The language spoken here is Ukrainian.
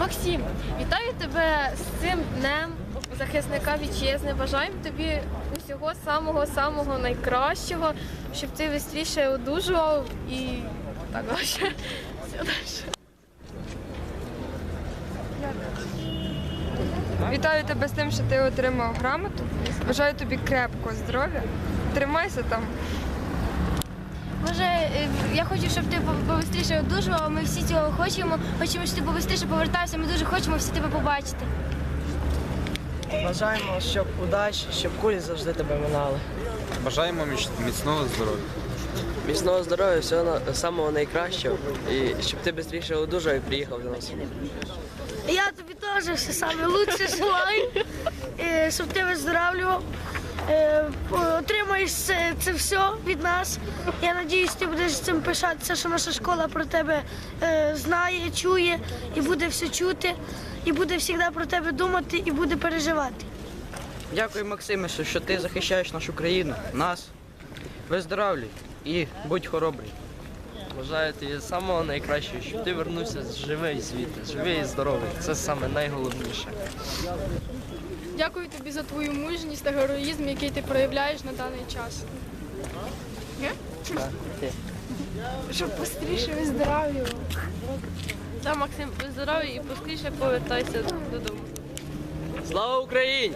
Максим, вітаю тебе з цим днем захисника вітчизни. Бажаємо тобі усього самого самого найкращого, щоб ти швидше одужував і так далі. Вітаю тебе з тим, що ти отримав грамоту. Бажаю тобі крепкого здоров'я. Тримайся там. Е, я хочу, щоб ти побистріше одужував. Ми всі цього хочемо. Хочемо, щоб ти побистріше повертався. Ми дуже хочемо всі тебе побачити. Бажаємо, щоб удачі, щоб кулі завжди тебе минали. Бажаємо міцного здоров'я. Міцного здоров'я, всього самого найкращого. І щоб ти швидше одужав і приїхав до нас. Я тобі теж все саме лучше желаю, е, щоб ти виздоравлював. Отримаєш це, це все від нас. Я сподіваюся, ти будеш цим пишатися, що наша школа про тебе е, знає, чує і буде все чути, і буде завжди про тебе думати і буде переживати. Дякую, Максиме, що- що ти захищаєш нашу країну, нас. Виздоравлюй і будь хоробрий. Бажаю тобі самого найкращого, щоб ти вернувся живий звідти, живий і здоровий. Це саме найголовніше. Дякую тобі за твою мужність та героїзм, який ти проявляєш на даний час. Щоб постріше виздоравлював. Так, Максим, виздоравлюй і поскоріше повертайся додому. Слава Україні!